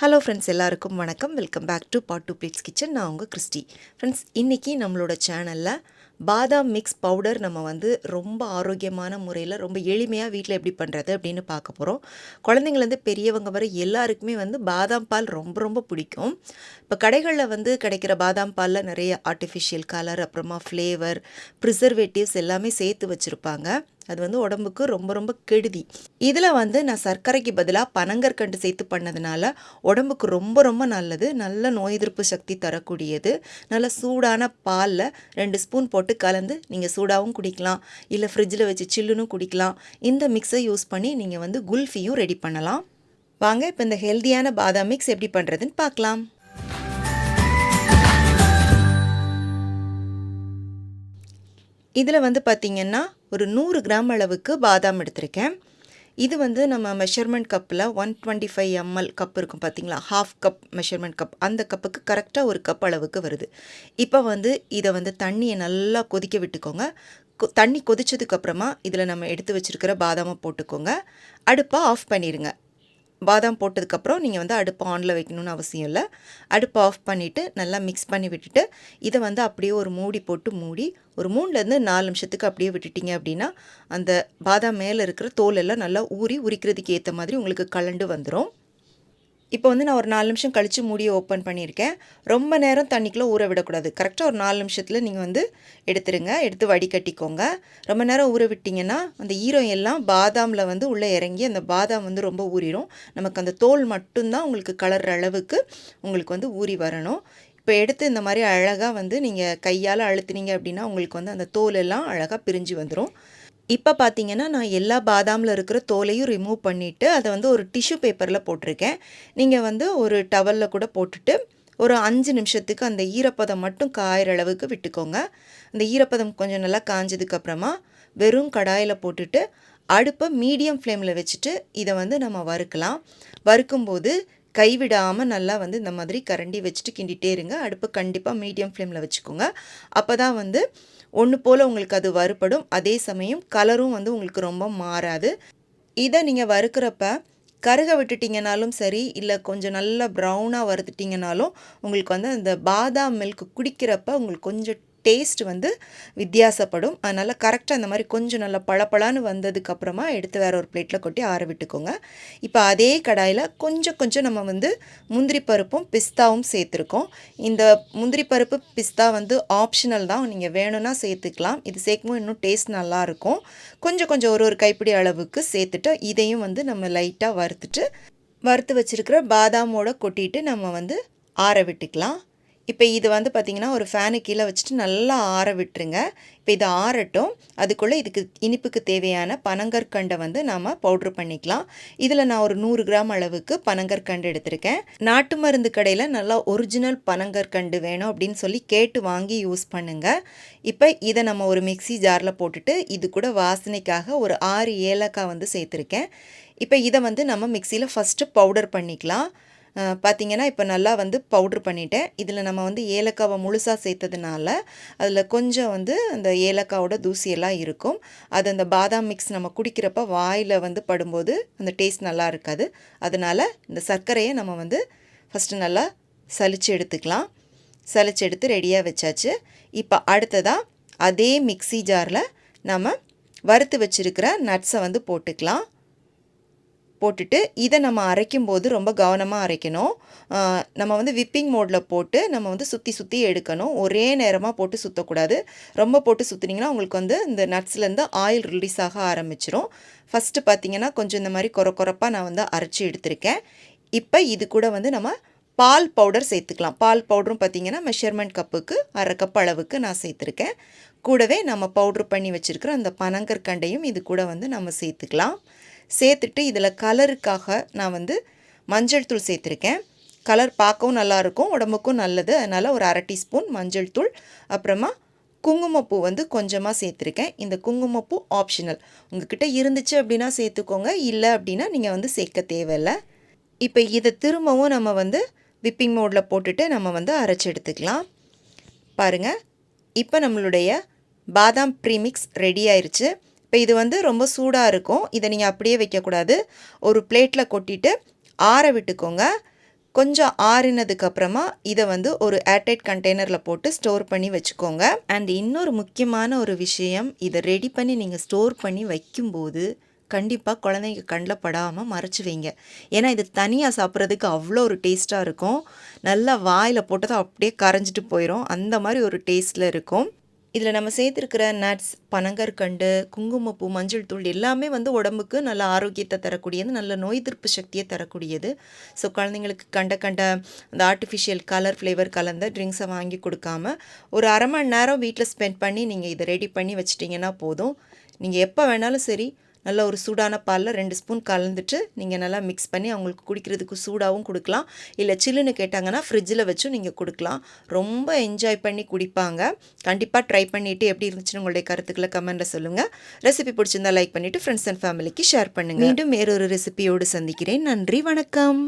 Hello friends எல்லாருக்கும் வணக்கம். Welcome back to pot to plates kitchen நான் உங்கள் கிறிஸ்டி. ஃப்ரெண்ட்ஸ் இன்றைக்கி நம்மளோட சேனலில் பாதாம் மிக்ஸ் பவுடர் நம்ம வந்து ரொம்ப ஆரோக்கியமான முறையில் ரொம்ப எளிமையாக வீட்டில் எப்படி பண்ணுறது அப்படின்னு பார்க்க போகிறோம் குழந்தைங்கள்லேருந்து பெரியவங்க வரை எல்லாருக்குமே வந்து பாதாம் பால் ரொம்ப ரொம்ப பிடிக்கும். இப்போ கடைகளில் வந்து கிடைக்கிற பாதாம் பாலில் நிறைய ஆர்டிஃபிஷியல் கலர் அப்புறமா ஃப்ளேவர் ப்ரிசர்வேட்டிவ்ஸ் எல்லாமே சேர்த்து வச்சுருப்பாங்க. அது வந்து உடம்புக்கு ரொம்ப ரொம்ப கெடுதி. இதில் வந்து நான் சர்க்கரைக்கு பதிலாக பனங்கற்கண்டு சேர்த்து பண்ணதுனால உடம்புக்கு ரொம்ப ரொம்ப நல்லது. நல்ல நோய் எதிர்ப்பு சக்தி தரக்கூடியது. நல்ல சூடான பாலில் ரெண்டு ஸ்பூன் போட்டு கலந்து நீங்கள் சூடாகவும் குடிக்கலாம். இல்லை ஃப்ரிட்ஜில் வச்சு சில்லுன்னு குடிக்கலாம். இந்த மிக்ஸை யூஸ் பண்ணி நீங்கள் வந்து குல்ஃபியும் ரெடி பண்ணலாம். வாங்க இப்போ இந்த ஹெல்தியான பாதாம் மிக்ஸ் எப்படி பண்ணுறதுன்னு பார்க்கலாம் இதில் வந்து பார்த்திங்கன்னா ஒரு நூறு கிராம் அளவுக்கு பாதாம் எடுத்திருக்கேன். இது வந்து நம்ம மெஷர்மெண்ட் கப்பில் one twenty five ML cup இருக்கும் பார்த்தீங்களா ஹாஃப் கப் மெஷர்மெண்ட் கப் அந்த கப்புக்கு கரெக்டாக ஒரு கப் அளவுக்கு வருது. இப்போ வந்து இதை வந்து தண்ணியை நல்லா கொதிக்க விட்டுக்கோங்க. தண்ணி கொதிச்சதுக்கப்புறமா இதில் நம்ம எடுத்து வச்சுருக்கிற பாதாமை போட்டுக்கோங்க. அடுப்பை ஆஃப் பண்ணிடுங்க பாதாம் போட்டதுக்கப்புறம் நீங்கள் வந்து அடுப்பு ஆனில் வைக்கணும்னு அவசியம் இல்லை. அடுப்பை ஆஃப் பண்ணிவிட்டு நல்லா மிக்ஸ் பண்ணி விட்டுட்டு இதை வந்து அப்படியே ஒரு மூடி போட்டு மூடி ஒரு மூணுலேருந்து நாலு நிமிஷத்துக்கு அப்படியே விட்டுட்டீங்க அப்படின்னா அந்த பாதாம் மேலே இருக்கிற தோல் எல்லாம் நல்லா ஊறி உரிக்கிறதுக்கு ஏற்ற மாதிரி உங்களுக்கு கலண்டு வந்துடும் இப்போ வந்து நான் ஒரு நாலு நிமிஷம் கழித்து மூடியை ஓப்பன் பண்ணியிருக்கேன். ரொம்ப நேரம் தண்ணிக்குள்ளே ஊற விடக்கூடாது. கரெக்டாக ஒரு நாலு நிமிஷத்தில் நீங்கள் வந்து எடுத்துருங்க. எடுத்து வடிகட்டிக்கோங்க. ரொம்ப நேரம் ஊற விட்டிங்கன்னா அந்த ஈரம் எல்லாம் பாதாமில் வந்து உள்ளே இறங்கி அந்த பாதாம் வந்து ரொம்ப ஊறிடும் நமக்கு அந்த தோல் மட்டும்தான் உங்களுக்கு கலர்ற அளவுக்கு உங்களுக்கு வந்து ஊறி வரணும். இப்போ எடுத்து இந்த மாதிரி அழகாக வந்து நீங்கள் கையால் அழுத்துனீங்க அப்படின்னா உங்களுக்கு வந்து அந்த தோல் எல்லாம் அழகாக பிரிஞ்சு வந்துடும் இப்போ பார்த்தீங்கன்னா நான் எல்லா பாதாமில் இருக்கிற தோலையும் ரிமூவ் பண்ணிவிட்டு அதை வந்து ஒரு டிஷ்யூ பேப்பரில் போட்டிருக்கேன். நீங்கள் வந்து ஒரு டவலில் கூட போட்டுட்டு ஒரு அஞ்சு நிமிஷத்துக்கு அந்த ஈரப்பதம் மட்டும் காயிற அளவுக்கு விட்டுக்கோங்க. அந்த ஈரப்பதம் கொஞ்சம் நல்லா காஞ்சதுக்கப்புறமா வெறும் கடாயில் போட்டுட்டு அடுப்பை மீடியம் ஃப்ளேமில் வச்சுட்டு இதை வந்து நம்ம வறுக்கலாம். வறுக்கும்போது கைவிடாமல் நல்லா வந்து இந்த மாதிரி கரண்டி வச்சுட்டு கிண்டிகிட்டே இருங்க. அடுப்பு கண்டிப்பாக மீடியம் ஃப்ளேமில் வச்சுக்கோங்க. அப்போ தான் வந்து ஒன்று போல் உங்களுக்கு அது வறுபடும். அதே சமயம் கலரும் வந்து உங்களுக்கு ரொம்ப மாறாது. இதை நீங்கள் வறுக்கிறப்ப கருக விட்டுட்டிங்கனாலும் சரி இல்லை கொஞ்சம் நல்லா ப்ரௌனாக வறுத்துட்டிங்கனாலும் உங்களுக்கு வந்து அந்த பாதாம் மில்க் குடிக்கிறப்ப உங்களுக்கு கொஞ்சம் டேஸ்ட் வந்து வித்தியாசப்படும். அதனால் கரெக்டாக அந்த மாதிரி கொஞ்சம் நல்லா பளபளன்னு வந்ததுக்கப்புறமா எடுத்து வேற ஒரு பிளேட்டில் கொட்டி ஆற விட்டுக்கோங்க. இப்போ அதே கடாயில் கொஞ்சம் கொஞ்சம் நம்ம வந்து முந்திரி பருப்பும் பிஸ்தாவும் சேர்த்துருக்கோம். இந்த முந்திரி பருப்பு பிஸ்தா வந்து ஆப்ஷனல் தான். நீங்கள் வேணும்னா சேர்த்துக்கலாம். இது சேர்க்கும்போது இன்னும் டேஸ்ட் நல்லாயிருக்கும் கொஞ்சம் கொஞ்சம் ஒரு ஒரு கைப்பிடி அளவுக்கு சேர்த்துட்டு இதையும் வந்து நம்ம லைட்டாக வறுத்துட்டு வறுத்து வச்சுருக்கிற பாதாமோட கொட்டிட்டு நம்ம வந்து ஆற விட்டுக்கலாம். இப்போ இது வந்து பார்த்திங்கன்னா ஒரு ஃபேனு கீழே வச்சுட்டு நல்லா ஆற விட்டுருங்க. இப்போ இது ஆறட்டும். அதுக்குள்ளே இதுக்கு இனிப்புக்கு தேவையான பனங்கற்கண்டை வந்து நாம் பவுட்ரு பண்ணிக்கலாம். இதில் நான் ஒரு நூறு கிராம் அளவுக்கு பனங்கற்கண்டு எடுத்திருக்கேன். நாட்டு மருந்து கடையில் நல்லா ஒரிஜினல் பனங்கற்கண்டு வேணும் அப்படின்னு சொல்லி கேட்டு வாங்கி யூஸ் பண்ணுங்கள் இப்போ இதை நம்ம ஒரு மிக்ஸி ஜாரில் போட்டுட்டு இது கூட வாசனைக்காக ஒரு ஆறு ஏலக்காய் வந்து சேர்த்துருக்கேன். இப்போ இதை வந்து நம்ம மிக்சியில் ஃபஸ்ட்டு பவுடர் பண்ணிக்கலாம். பார்த்திங்கன்னா இப்போ நல்லா வந்து பவுட்ரு பண்ணிட்டேன். இதில் நம்ம வந்து ஏலக்காவை முழுசாக சேர்த்ததுனால அதில் கொஞ்சம் வந்து அந்த ஏலக்காவோட தூசியெல்லாம் இருக்கும். அது அந்த பாதாம் மிக்ஸ் நம்ம குடிக்கிறப்ப வாயில் வந்து படும்போது அந்த டேஸ்ட் நல்லா இருக்காது. அதனால் இந்த சர்க்கரையை நம்ம வந்து ஃபஸ்ட்டு நல்லா சலிச்சு எடுத்துக்கலாம். சலிச்சு எடுத்து ரெடியாக வச்சாச்சு. இப்போ அடுத்ததாக அதே மிக்ஸி ஜாரில் நம்ம வறுத்து வச்சுருக்கிற நட்ஸை வந்து போட்டுக்கலாம். போட்டுட்டு இதை நம்ம அரைக்கும்போது ரொம்ப கவனமாக அரைக்கணும். நம்ம வந்து விப்பிங் மோடில் போட்டு நம்ம வந்து சுற்றி சுற்றி எடுக்கணும். ஒரே நேரமாக போட்டு சுற்றக்கூடாது ரொம்ப போட்டு சுற்றுனீங்கன்னா உங்களுக்கு வந்து இந்த நட்ஸ்லேருந்து ஆயில் ரிலீஸ் ஆக ஆரம்பிச்சிரும். ஃபஸ்ட்டு பார்த்தீங்கன்னா கொஞ்சம் இந்த மாதிரி கொர கொரப்பாக நான் வந்து அரைச்சி எடுத்திருக்கேன். இப்போ இது கூட வந்து நம்ம பால் பவுடர் சேர்த்துக்கலாம். பால் பவுடரும் பார்த்தீங்கன்னா மெஷர்மெண்ட் கப்புக்கு அரை கப் அளவுக்கு நான் சேர்த்துருக்கேன். கூடவே நம்ம பவுட்ரு பண்ணி வச்சுருக்கிற அந்த பனங்கற்கண்டையும் இது கூட வந்து நம்ம சேர்த்துக்கலாம். சேர்த்துட்டு இதில் கலருக்காக நான் வந்து மஞ்சள் தூள் சேர்த்துருக்கேன். கலர் பார்க்கவும் நல்லாயிருக்கும் உடம்புக்கும் நல்லது. அதனால் ஒரு அரை டீஸ்பூன் மஞ்சள் தூள் அப்புறமா குங்குமப்பூ வந்து கொஞ்சமாக சேர்த்துருக்கேன். இந்த குங்குமப்பூ ஆப்ஷனல். உங்ககிட்ட இருந்துச்சு அப்படின்னா சேர்த்துக்கோங்க இல்லை அப்படின்னா நீங்கள் வந்து சேர்க்க தேவையில்லை. இப்போ இதை திரும்பவும் நம்ம வந்து விப்பிங் மோடில் போட்டுட்டு நம்ம வந்து அரைச்சி எடுத்துக்கலாம். பாருங்கள் இப்போ நம்மளுடைய பாதாம் ப்ரீமிக்ஸ் ரெடி ஆயிடுச்சு இப்போ இது வந்து ரொம்ப சூடாக இருக்கும். இதை நீங்கள் அப்படியே வைக்கக்கூடாது. ஒரு பிளேட்டில் கொட்டிட்டு ஆற விட்டுக்கோங்க. கொஞ்சம் ஆறினதுக்கப்புறமா இதை வந்து ஒரு ஏர்டைட் கண்டெய்னரில் போட்டு ஸ்டோர் பண்ணி வச்சுக்கோங்க. அண்ட் இன்னொரு முக்கியமான ஒரு விஷயம் இதை ரெடி பண்ணி நீங்கள் ஸ்டோர் பண்ணி வைக்கும்போது கண்டிப்பாக குழந்தைங்க கண்ணில் படாமல் மறைச்சி வைங்க. ஏன்னா இது தனியாக சாப்பிட்றதுக்கு அவ்வளோ ஒரு டேஸ்ட்டாக இருக்கும். நல்லா வாயில் போட்டதும் அப்படியே கரைஞ்சிட்டு போயிடும் அந்த மாதிரி ஒரு டேஸ்ட்டில் இருக்கும். இதில் நம்ம சேர்த்துருக்கிற நட்ஸ் பனங்கற்கண்டு குங்குமப்பூ மஞ்சள் தூள் எல்லாமே வந்து உடம்புக்கு நல்ல ஆரோக்கியத்தை தரக்கூடியது நல்ல நோய் எதிர்ப்பு சக்தியை தரக்கூடியது. ஸோ குழந்தைங்களுக்கு கண்ட கண்ட அந்த ஆர்டிஃபிஷியல் கலர் ஃப்ளேவர் கலந்த ட்ரிங்க்ஸை வாங்கி கொடுக்காம ஒரு அரை மணி நேரம் வீட்டில் ஸ்பெண்ட் பண்ணி நீங்கள் இதை ரெடி பண்ணி வச்சிட்டிங்கன்னா போதும். நீங்கள் எப்போ வேணாலும் சரி நல்ல ஒரு சூடான பாலில் ரெண்டு ஸ்பூன் கலந்துட்டு நீங்கள் நல்லா மிக்ஸ் பண்ணி அவங்களுக்கு குடிக்கிறதுக்கு சூடாகவும் கொடுக்கலாம். இல்லை சில்லுன்னு கேட்டாங்கன்னா ஃப்ரிட்ஜில் வச்சும் நீங்கள் கொடுக்கலாம். ரொம்ப என்ஜாய் பண்ணி குடிப்பாங்க. கண்டிப்பாக ட்ரை பண்ணிவிட்டு எப்படி இருந்துச்சுன்னு உங்களுடைய கருத்துக்களை கமெண்ட்டில் சொல்லுங்கள் ரெசிபி பிடிச்சிருந்தா லைக் பண்ணிவிட்டு ஃப்ரெண்ட்ஸ் அண்ட் ஃபேமிலிக்கு ஷேர் பண்ணுங்கள் மீண்டும் வேறொரு ரெசிபியோடு சந்திக்கிறேன். நன்றி வணக்கம்.